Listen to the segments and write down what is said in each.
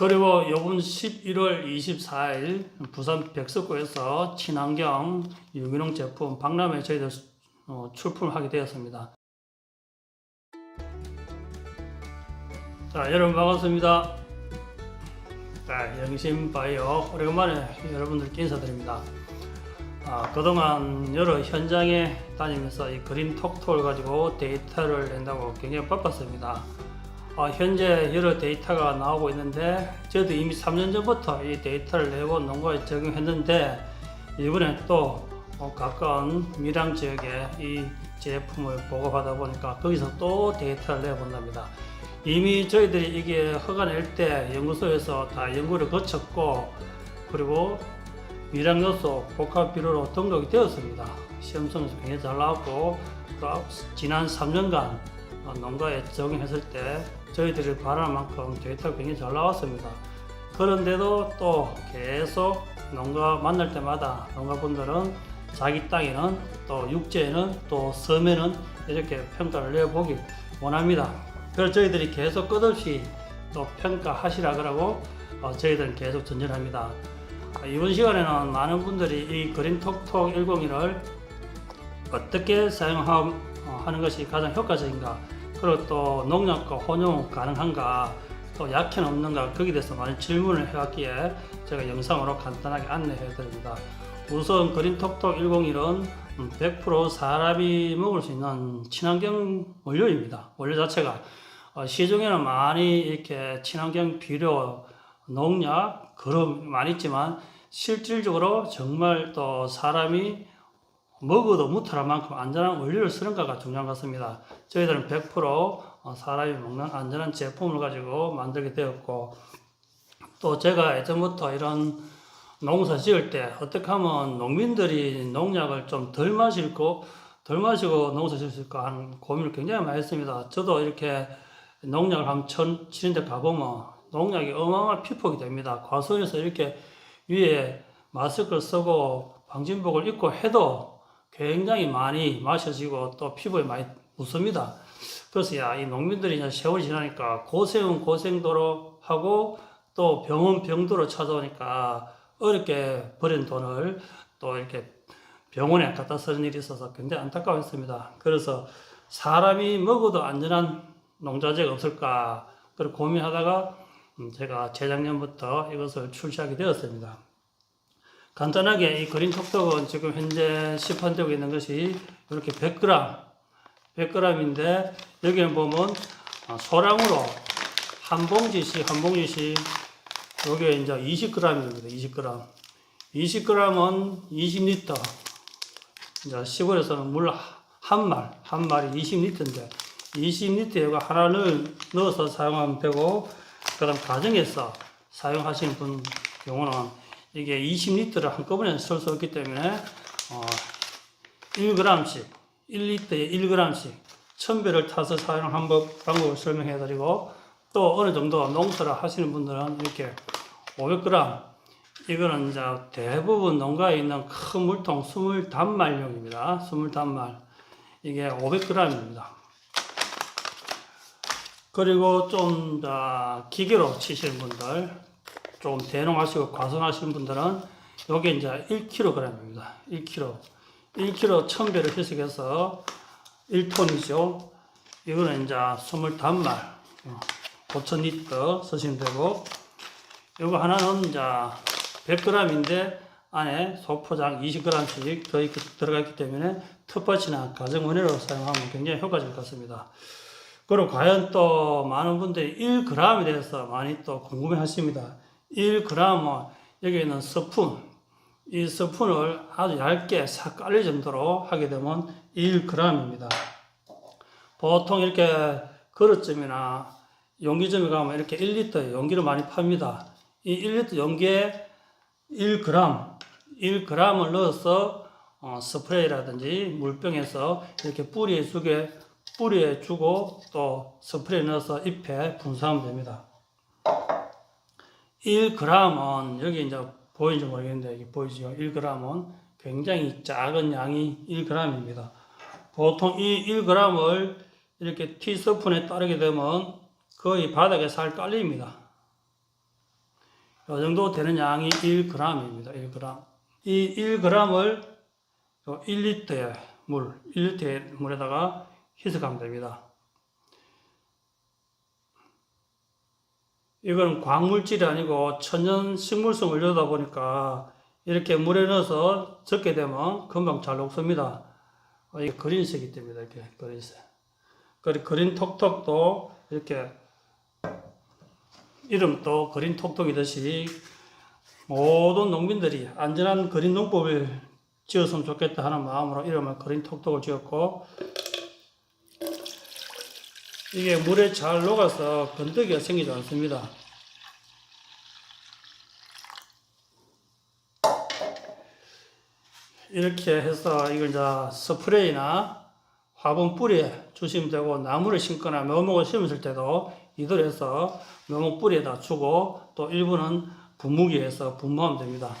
그리고 이번 11월 24일 부산 백석구에서 친환경 유기농 제품 박람회 저희들 어, 출품하게 되었습니다. 자, 여러분 반갑습니다. 자, 영심바이오 오래간만에 여러분들께 인사드립니다. 아, 그동안 여러 현장에 다니면서 이 그린 톡톡을 가지고 데이터를 낸다고 굉장히 바빴습니다. 아, 현재 여러 데이터가 나오고 있는데 저도 이미 3년 전부터 이 데이터를 내고 농가에 적용했는데 이번에 또 어, 가까운 밀양 지역에 이 제품을 보고받아 보니까 거기서 또 데이터를 내본답니다. 이미 저희들이 이게 허가 낼 때 연구소에서 다 연구를 거쳤고 그리고 밀양 요소 복합 비료로 등록이 되었습니다. 시험성에서 굉장히 잘 나왔고 또 지난 3년간 어, 농가에 적용했을 때 저희들이 바라는 만큼 데이터가 굉장히 잘 나왔습니다. 그런데도 또 계속 농가 만날 때마다 농가분들은 자기 땅에는 또 육지에는 또 섬에는 이렇게 평가를 내보기 원합니다. 그래서 저희들이 계속 끝없이 또 평가하시라 그러고 어, 저희들은 계속 전전합니다. 어, 이번 시간에는 많은 분들이 이 그린톡톡 101을 어떻게 사용하는 것이 가장 효과적인가 그리고 또 농약과 혼용 가능한가 또 약해는 없는가 거기에 대해서 많은 질문을 해왔기에 제가 영상으로 간단하게 안내해 드립니다. 우선 그린톡톡 101은 100% 사람이 먹을 수 있는 친환경 원료입니다. 원료 자체가 어, 시중에는 많이 이렇게 친환경 비료, 농약, 그런 많이 있지만 실질적으로 정말 또 사람이 먹어도 무탈할 만큼 안전한 원료를 쓰는가가 중요한 것 같습니다. 저희들은 100% 어, 사람이 먹는 안전한 제품을 가지고 만들게 되었고 또 제가 예전부터 이런 농사 지을 때 어떻게 하면 농민들이 농약을 좀 덜 마시고 덜 마시고 농사 지을 수 있을까 하는 고민을 굉장히 많이 했습니다. 저도 이렇게 농약을 한 천 치는 데 가보면 농약이 어마어마한 피폭이 됩니다. 과수원에서 이렇게 위에 마스크를 쓰고 방진복을 입고 해도 굉장히 많이 마셔지고 또 피부에 많이 묻습니다. 그래서 야, 이 농민들이 이제 세월이 지나니까 고생은 고생도로 하고 또 병은 병도로 찾아오니까 어렵게 버린 돈을 또 이렇게 병원에 갖다 쓰는 일이 있어서 굉장히 안타까웠습니다. 그래서 사람이 먹어도 안전한 농자재가 없을까 그걸 고민하다가 음, 제가 재작년부터 이것을 출시하게 되었습니다. 간단하게 이 그린 톡톡은 지금 현재 시판되고 있는 것이 이렇게 100g, 100g인데 여기에 보면 어, 소량으로 한 봉지씩 한 봉지씩 여기에 이제 20g입니다. 20g. 20g은 20리터. 이제 시골에서는 물 한 말, 한 말이 20리터인데 20리터에 이거 하나를 넣어서 사용하면 되고 그다음 가정에서 사용하시는 분 경우는 이게 20리터를 한꺼번에 쓸 수 없기 때문에 어 1g씩 1리터에 1g씩 1000배를 타서 사용한 법, 방법을 설명해 드리고 또 어느 정도 농사를 하시는 분들은 이렇게 500g 이거는 이제 대부분 농가에 있는 큰 물통 20단말용입니다. 20단말 이게 500g입니다. 그리고 좀더 기계로 치시는 분들 좀 대농하시고 과성하시는 분들은 요게 이제 1kg입니다. 1kg. 1kg 1000배를 희석해서 1톤이죠. 이거는 이제 25말 5,000리터 쓰시면 되고 요거 하나는 이제 100g인데 안에 소포장 20g씩 더 있- 들어가 있기 때문에 텃밭이나 가정원해로 사용하면 굉장히 효과적일 것 같습니다. 그리고 과연 또 많은 분들이 1g에 대해서 많이 또 궁금해 하십니다. 1g은 여기 있는 스푼, 이 스푼을 아주 얇게 싹 깔릴 정도로 하게 되면 1g입니다. 보통 이렇게 그릇점이나 용기점에 가면 이렇게 1리터 용기를 많이 팝니다. 이 1리터 용기에 1g, 1g을 넣어서 어, 스프레이라든지 물병에서 이렇게 뿌리에 주게 뿌리에 주고 또 스프레이 넣어서 잎에 분사하면 됩니다. 1g은 여기 이제 보이는지 모르겠는데 여기 보이죠? 1g은 굉장히 작은 양이 1g입니다. 보통 이 1g을 이렇게 티스푼에 따르게 되면 거의 바닥에 살 깔립니다. 정도 되는 양이 1g입니다. 1g. 이 1g을 1리터의 물, 1리터의 물에다가 희석하면 됩니다. 이건 광물질이 아니고 천연 식물성 원료다 보니까 이렇게 물에 넣어서 적게 되면 금방 잘 녹습니다. 어, 이게 그린색이 됩니다. 이렇게 그린색. 그리고 그린 톡톡도 이렇게 이름도 그린 톡톡이듯이 모든 농민들이 안전한 그린 농법을 지었으면 좋겠다 하는 마음으로 이름을 그린 톡톡을 지었고 이게 물에 잘 녹아서 건더기가 생기지 않습니다. 이렇게 해서 이걸 이제 스프레이나 화분 뿌리에 주시면 되고 나무를 심거나 묘목을 심었을 때도 이대로 해서 묘목 뿌리에다 주고 또 일부는 분무기에서 분무하면 됩니다.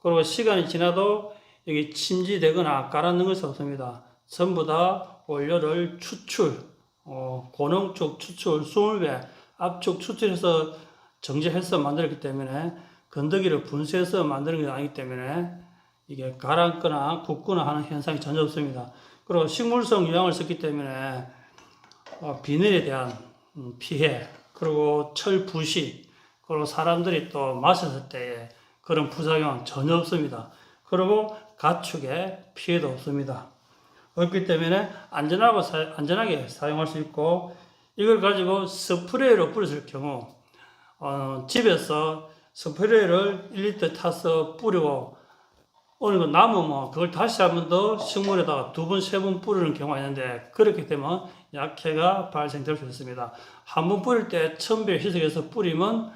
그리고 시간이 지나도 여기 침지되거나 가라앉는 것이 없습니다. 전부 다 원료를 추출, 어, 고농축 추출 20배 압축 추출해서 정제해서 만들었기 때문에 건더기를 분쇄해서 만드는 게 아니기 때문에 이게 가라앉거나 굳거나 하는 현상이 전혀 없습니다. 그리고 식물성 유황을 썼기 때문에 어, 비늘에 대한 음, 피해, 그리고 철 부식, 그리고 사람들이 또 마셨을 때의 그런 부작용은 전혀 없습니다. 그리고 가축의 피해도 없습니다. 없기 때문에 안전하고 사, 안전하게 사용할 수 있고 이걸 가지고 스프레이로 뿌렸을 경우 어, 집에서 스프레이를 1리터 타서 뿌리고 어느 거 남으면 그걸 다시 한 번 더 식물에다가 두 번, 세 번 뿌리는 경우가 있는데 그렇게 되면 약해가 발생될 수 있습니다. 한 번 뿌릴 때 천배 희석해서 뿌리면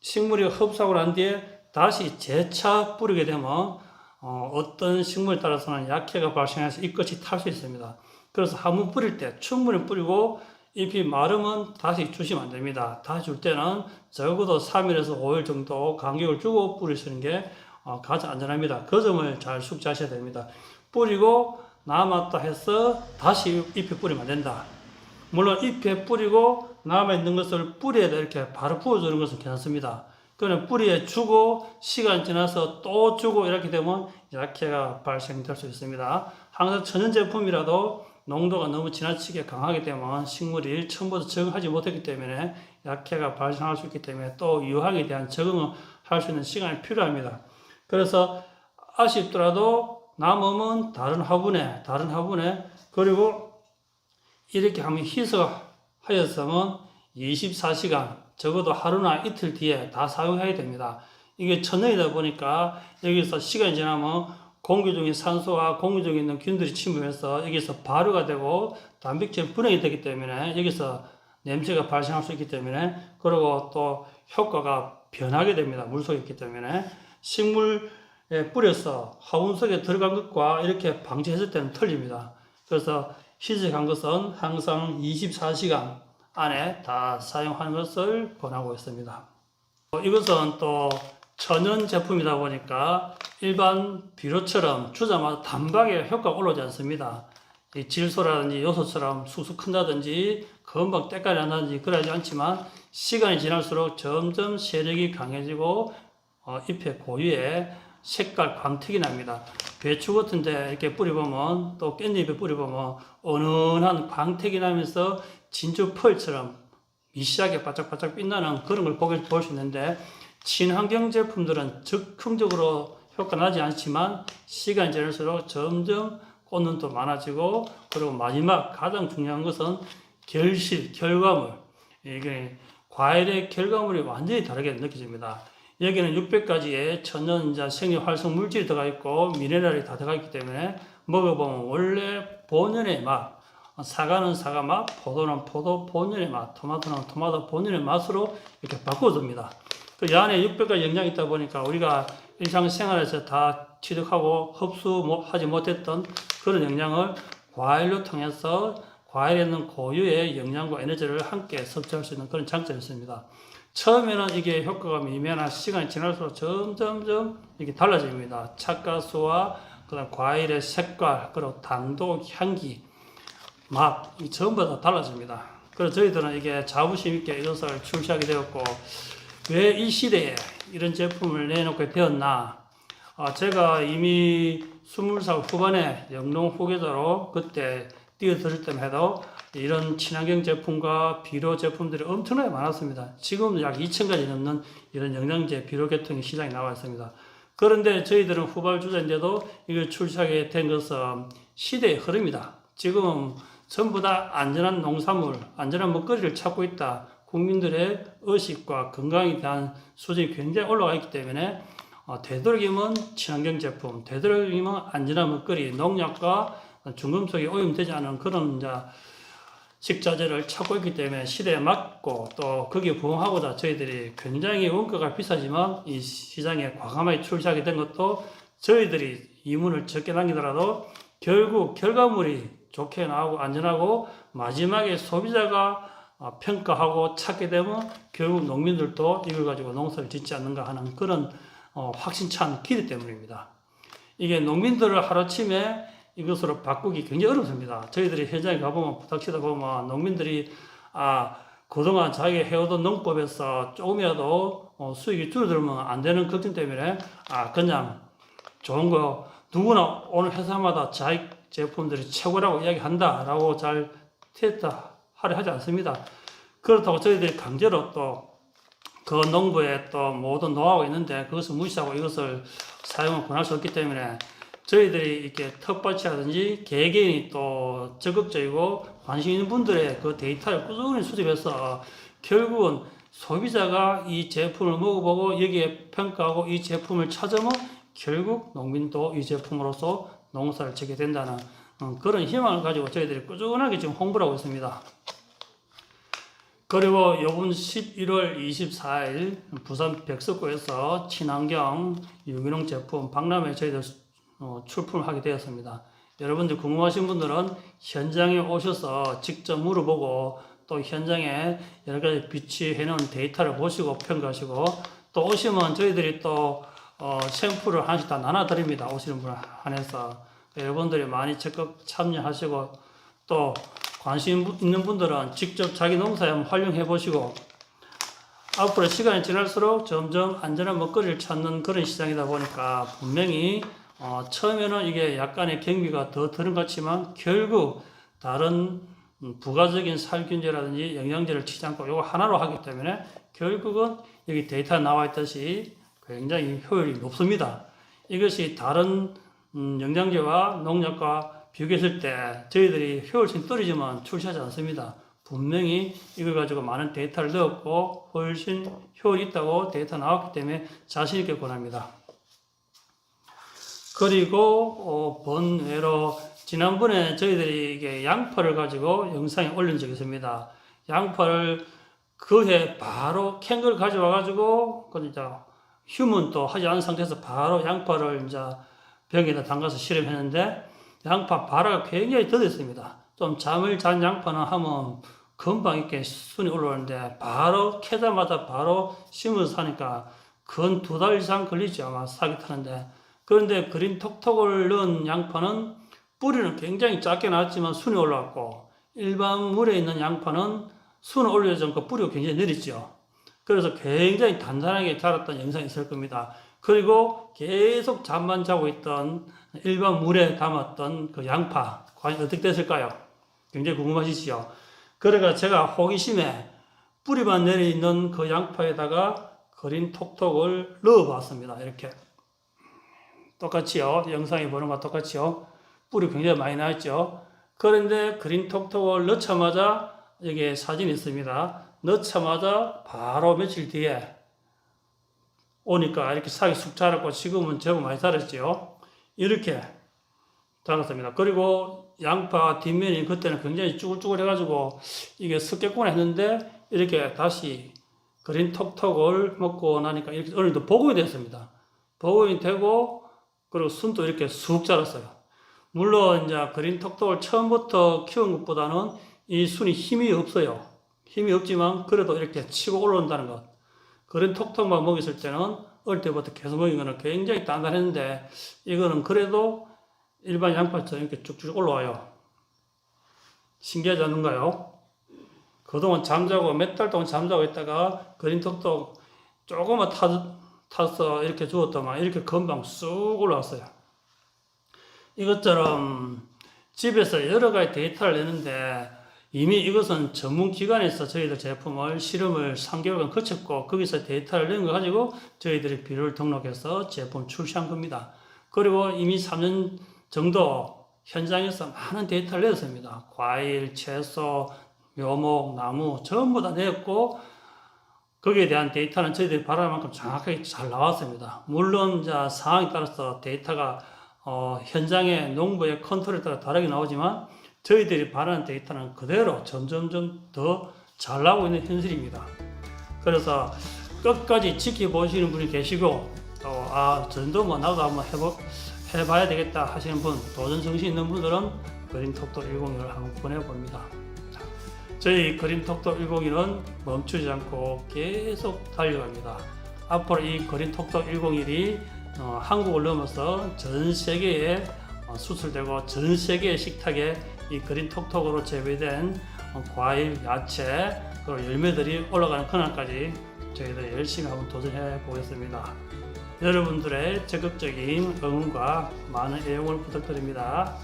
식물이 흡수하고 난 뒤에 다시 재차 뿌리게 되면 어, 떤 식물에 따라서는 약해가 발생해서 잎끝이 탈 수 있습니다. 그래서 한 번 뿌릴 때 충분히 뿌리고 잎이 마르면 다시 주시면 안 됩니다. 다시 줄 때는 적어도 3일에서 5일 정도 간격을 주고 뿌리시는 게 어, 가장 안전합니다. 그 점을 잘 숙지하셔야 됩니다. 뿌리고 남았다 해서 다시 잎에 뿌리면 안 된다. 물론 잎에 뿌리고 남아있는 것을 뿌리에다 이렇게 바로 부어주는 것은 괜찮습니다. 그는 뿌리에 주고 시간 지나서 또 주고 이렇게 되면 약해가 발생될 수 있습니다. 항상 천연 제품이라도 농도가 너무 지나치게 강하게 되면 식물이 처음부터 적응하지 못했기 때문에 약해가 발생할 수 있기 때문에 또 유황에 대한 적응을 할 수 있는 시간이 필요합니다. 그래서 아쉽더라도 남으면 다른 화분에, 다른 화분에, 그리고 이렇게 하면 희석하였으면 24시간, 적어도 하루나 이틀 뒤에 다 사용해야 됩니다. 이게 천연이다 보니까 여기서 시간이 지나면 공기 중에 산소와 공기 중에 있는 균들이 침입해서 여기서 발효가 되고 단백질 분해이 되기 때문에 여기서 냄새가 발생할 수 있기 때문에 그리고 또 효과가 변하게 됩니다. 물속에 있기 때문에 식물에 뿌려서 화분 속에 들어간 것과 이렇게 방치했을 때는 틀립니다. 그래서 희석한 것은 항상 24시간 안에 다 사용하는 것을 권하고 있습니다. 이것은 또 천연 제품이다 보니까 일반 비료처럼 주자마자 단박에 효과가 올라오지 않습니다. 이 질소라든지 요소처럼 쑥쑥 큰다든지 금방 때깔이 난다든지 그러지 않지만 시간이 지날수록 점점 세력이 강해지고 어, 잎의 고유의 색깔 광택이 납니다. 배추 같은데 이렇게 뿌려보면 또 깻잎에 뿌려보면 은은한 광택이 나면서 진주 펄처럼 미시하게 바짝바짝 빛나는 그런 걸 보게 볼 수 있는데 친환경 제품들은 즉흥적으로 효과 나지 않지만 시간이 지날수록 점점 또 많아지고 그리고 마지막 가장 중요한 것은 결실, 결과물 이게 과일의 결과물이 완전히 다르게 느껴집니다. 여기는 600가지의 천연 이제 생리 활성 물질이 들어가 있고 미네랄이 다 들어가 있기 때문에 먹어보면 원래 본연의 맛, 사과는 사과 맛, 포도는 포도 본연의 맛, 토마토는 토마토 본연의 맛으로 이렇게 바꿔줍니다. 그 안에 600가지 영양이 있다 보니까 우리가 일상생활에서 다 취득하고 흡수하지 못했던 그런 영양을 과일로 통해서 과일에 있는 고유의 영양과 에너지를 함께 섭취할 수 있는 그런 장점이 있습니다. 처음에는 이게 효과가 미미하나 시간이 지날수록 점점점 이게 달라집니다. 착가수와 그다음 과일의 색깔, 그리고 당도, 향기, 맛, 이 전부 다 달라집니다. 그래서 저희들은 이게 자부심 있게 이것을 출시하게 되었고, 왜 이 시대에 이런 제품을 내놓게 되었나? 아, 제가 이미 20살 후반에 영농 후계자로 그때 뛰어들 때만 해도 이런 친환경 제품과 비료 제품들이 엄청나게 많았습니다. 지금 약 2,000가지 넘는 이런 영양제 비료 계통이 시장에 나와 있습니다. 그런데 저희들은 후발주자인데도 이걸 출시하게 된 것은 시대의 흐름이다. 지금은 전부 다 안전한 농산물, 안전한 먹거리를 찾고 있다. 국민들의 의식과 건강에 대한 수준이 굉장히 올라가 있기 때문에 어, 되도록이면 친환경 제품, 되도록이면 안전한 먹거리, 농약과 중금속이 오염되지 않은 그런 식자재를 찾고 있기 때문에 시대에 맞고 또 거기에 부응하고자 저희들이 굉장히 원가가 비싸지만 이 시장에 과감하게 출시하게 된 것도 저희들이 이문을 적게 남기더라도 결국 결과물이 좋게 나오고 안전하고 마지막에 소비자가 어, 평가하고 찾게 되면 결국 농민들도 이걸 가지고 농사를 짓지 않는가 하는 그런 어, 확신찬 기대 때문입니다. 이게 농민들을 하루아침에 이것으로 바꾸기 굉장히 어렵습니다. 저희들이 현장에 가보면 부닥치다 보면 농민들이 아 그동안 자기가 해오던 농법에서 조금이라도 어, 수익이 줄어들면 안 되는 걱정 때문에 아 그냥 좋은 거 누구나 오늘 회사마다 자기 제품들이 최고라고 이야기한다라고 잘 테스트 하려 하지 않습니다. 그렇다고 저희들이 강제로 또 그 농부의 또 모든 노하우가 있는데 그것을 무시하고 이것을 사용을 권할 수 없기 때문에 저희들이 이렇게 텃밭이라든지 개개인이 또 적극적이고 관심 있는 분들의 그 데이터를 꾸준히 수집해서 결국은 소비자가 이 제품을 먹어보고 여기에 평가하고 이 제품을 찾으면 결국 농민도 이 제품으로서 농사를 짓게 된다는 음, 그런 희망을 가지고 저희들이 꾸준하게 지금 홍보를 하고 있습니다. 그리고 이번 11월 24일 부산 백석구에서 친환경 유기농 제품 박람회 저희들 어, 출품을 하게 되었습니다. 여러분들 궁금하신 분들은 현장에 오셔서 직접 물어보고 또 현장에 여러 가지 비치해 놓은 데이터를 보시고 평가하시고 또 오시면 저희들이 또 어, 샘플을 하나씩 다 나눠드립니다. 오시는 분 한해서 여러분들이 많이 적극 참여하시고 또 관심 있는 분들은 직접 자기 농사에 한번 활용해 보시고 앞으로 시간이 지날수록 점점 안전한 먹거리를 찾는 그런 시장이다 보니까 분명히 어, 처음에는 이게 약간의 경비가 더 드는 것 같지만 결국 다른 음, 부가적인 살균제라든지 영양제를 치지 않고 이거 하나로 하기 때문에 결국은 여기 데이터 나와 있듯이 굉장히 효율이 높습니다. 이것이 다른 음, 영양제와 농약과 비교했을 때 저희들이 효율성이 떨어지만 출시하지 않습니다. 분명히 이걸 가지고 많은 데이터를 넣었고 훨씬 효율이 있다고 데이터 나왔기 때문에 자신있게 권합니다. 그리고 어, 번외로 지난번에 저희들이 이게 양파를 가지고 영상에 올린 적이 있습니다. 양파를 그해 바로 캔걸 가져와 가지고 그 이제 휴문도 하지 않은 상태에서 바로 양파를 이제 병에다 담가서 실험했는데 양파 발화가 굉장히 더뎠습니다. 좀 잠을 잔 양파는 하면 금방 이렇게 순이 올라오는데 바로 캐자마자 바로 심어서 사니까 근 두 달 이상 걸리죠 아마 사기 타는데 그런데 그린 톡톡을 넣은 양파는 뿌리는 굉장히 작게 나왔지만 순이 올라왔고 일반 물에 있는 양파는 순을 올려지 않고 뿌리가 굉장히 느리죠. 그래서 굉장히 단단하게 자랐던 영상이 있을 겁니다. 그리고 계속 잠만 자고 있던 일반 물에 담았던 그 양파 과연 어떻게 됐을까요? 굉장히 궁금하시죠? 그래가 제가 호기심에 뿌리만 내려 있는 그 양파에다가 그린 톡톡을 넣어 봤습니다. 이렇게. 똑같이요. 영상에 보는 것과 똑같이요. 뿌리 굉장히 많이 나있죠. 그런데 그린 톡톡을 넣자마자 여기에 사진이 있습니다. 넣자마자 바로 며칠 뒤에 오니까 이렇게 싹이 쑥 자랐고 지금은 제법 많이 자랐죠. 이렇게 자랐습니다. 그리고 양파 뒷면이 그때는 굉장히 쭈글쭈글 해가지고 이게 습겠구나 했는데 이렇게 다시 그린 톡톡을 먹고 나니까 이렇게 정도 복원이 됐습니다. 복원이 되고 그리고 순도 이렇게 쑥 자랐어요. 물론 이제 그린 톡톡을 처음부터 키운 것보다는 이 순이 힘이 없어요. 힘이 없지만 그래도 이렇게 치고 올라온다는 것. 그린 톡톡만 먹였을 때는 어릴 때부터 계속 먹인 거는 굉장히 단단했는데 이거는 그래도 일반 양파처럼 이렇게 쭉쭉 올라와요. 신기하지 않는가요? 그동안 잠자고 몇 달 동안 잠자고 있다가 그린 톡톡 조금만 타, 타서 이렇게 주었더만 이렇게 금방 쑥 올라왔어요. 이것처럼 집에서 여러 가지 데이터를 내는데 이미 이것은 전문 기관에서 저희들 제품을 실험을 3개월간 거쳤고 거기서 데이터를 낸거 가지고 저희들이 비료를 등록해서 제품 출시한 겁니다. 그리고 이미 3년 정도 현장에서 많은 데이터를 냈습니다. 과일, 채소, 묘목, 나무 전부 다 냈고 거기에 대한 데이터는 저희들이 바라는 만큼 정확하게 잘 나왔습니다. 물론 이제 상황에 따라서 데이터가 어, 현장의 농부의 컨트롤에 따라 다르게 나오지만 저희들이 바라는 데이터는 그대로 점점점 더 잘 나오고 있는 현실입니다. 그래서 끝까지 지켜보시는 분이 계시고 또 아, 저 정도 뭐 나도 한번 해보, 해봐야 되겠다 하시는 분, 도전 정신 있는 분들은 그린톡톡 101을 한번 보내봅니다. 저희 그린톡톡 101은 멈추지 않고 계속 달려갑니다. 앞으로 이 그린톡톡 101이 어, 한국을 넘어서 전 세계에 어, 수출되고 전 세계의 식탁에 이 그린 톡톡으로 재배된 어, 과일, 야채, 그리고 열매들이 올라가는 그날까지 저희들 열심히 한번 도전해 보겠습니다. 여러분들의 적극적인 응원과 많은 애용을 부탁드립니다.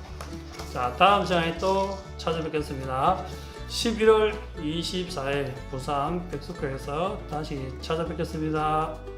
자, 다음 시간에 또 찾아뵙겠습니다. 11월 24일 부산 백석교에서 다시 찾아뵙겠습니다.